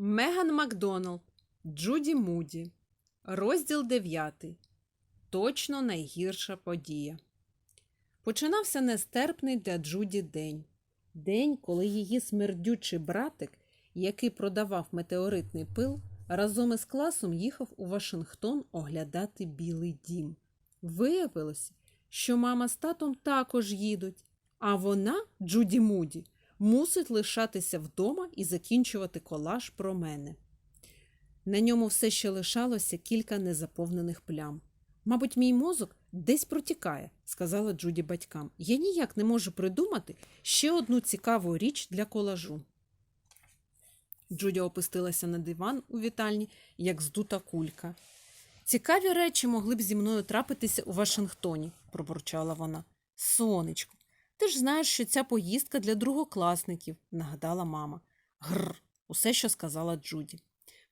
Меган Макдоналд, Джуді Муді. Розділ 9. Точно найгірша подія. Починався нестерпний для Джуді день. День, коли її смердючий братик, який продавав метеоритний пил, разом із класом їхав у Вашингтон оглядати Білий дім. Виявилося, що мама з татом також їдуть, а вона, Джуді Муді, мусить лишатися вдома і закінчувати колаж про мене. На ньому все ще лишалося кілька незаповнених плям. Мабуть, мій мозок десь протікає, сказала Джуді батькам. Я ніяк не можу придумати ще одну цікаву річ для колажу. Джуді опустилася на диван у вітальні, як здута кулька. Цікаві речі могли б зі мною трапитися у Вашингтоні, пробурчала вона. Сонечко, ти ж знаєш, що ця поїздка для другокласників, нагадала мама. Гр, усе, що сказала Джуді.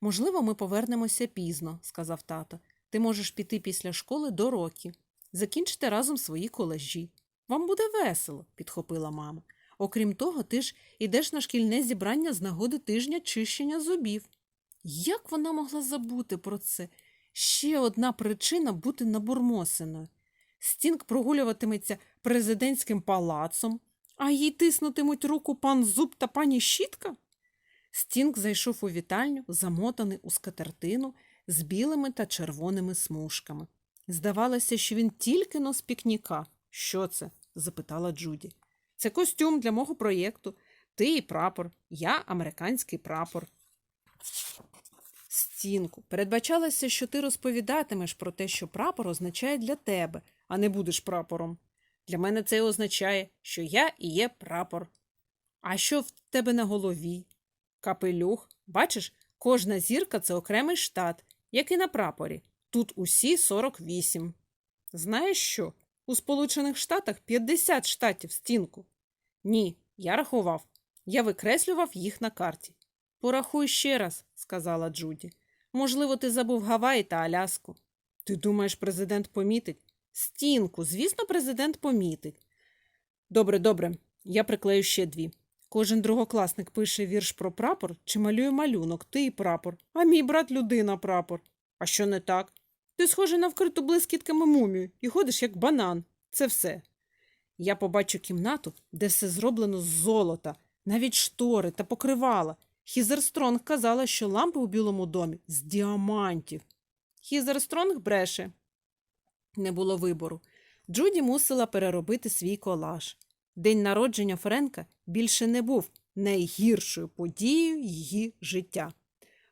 Можливо, ми повернемося пізно, сказав тато. Ти можеш піти після школи до роки. Закінчите разом свої колежі. Вам буде весело, підхопила мама. Окрім того, ти ж ідеш на шкільне зібрання з нагоди тижня чищення зубів. Як вона могла забути про це? Ще одна причина бути набурмосеною. Стінг прогулюватиметься президентським палацом, а їй тиснутимуть руку пан Зуб та пані Щітка? Стінг зайшов у вітальню, замотаний у скатертину з білими та червоними смужками. Здавалося, що він тільки но з пікніка. Що це? запитала Джуді. Це костюм для мого проєкту. Ти і прапор, я американський прапор. Стінку, передбачалося, що ти розповідатимеш про те, що прапор означає для тебе, а не будеш прапором. Для мене це означає, що я і є прапор. А що в тебе на голові? Капелюх. Бачиш, кожна зірка це окремий штат, як і на прапорі. Тут усі 48. Знаєш що? У Сполучених Штатах 50 штатів стінку. Ні, я рахував. Я викреслював їх на карті. Порахуй ще раз, сказала Джуді. Можливо, ти забув Гаваї та Аляску. Ти думаєш, президент помітить? Стінку, звісно, президент помітить. Добре, добре, я приклею ще дві. Кожен другокласник пише вірш про прапор чи малює малюнок, ти і прапор, а мій брат людина прапор. А що не так? Ти схожий на вкриту блискітками мумію і ходиш як банан. Це все. Я побачу кімнату, де все зроблено з золота, навіть штори та покривала. Хізер Стронг казала, що лампи у білому домі з діамантів. Хізер Стронг бреше. Не було вибору. Джуді мусила переробити свій колаж. День народження Френка більше не був найгіршою подією її життя.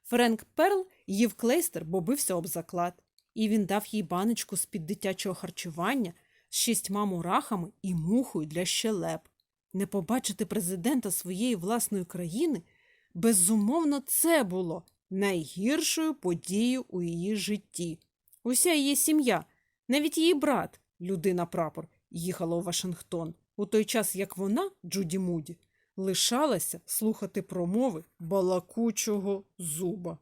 Френк Перл їв клейстер, бо бився об заклад, і він дав їй баночку з-під дитячого харчування з шістьма мурахами і мухою для щелеп. Не побачити президента своєї власної країни безумовно, це було найгіршою подією у її житті. Уся її сім'я, навіть її брат, людина прапор, їхала у Вашингтон, у той час як вона, Джуді Муді, лишалася слухати промови балакучого зуба.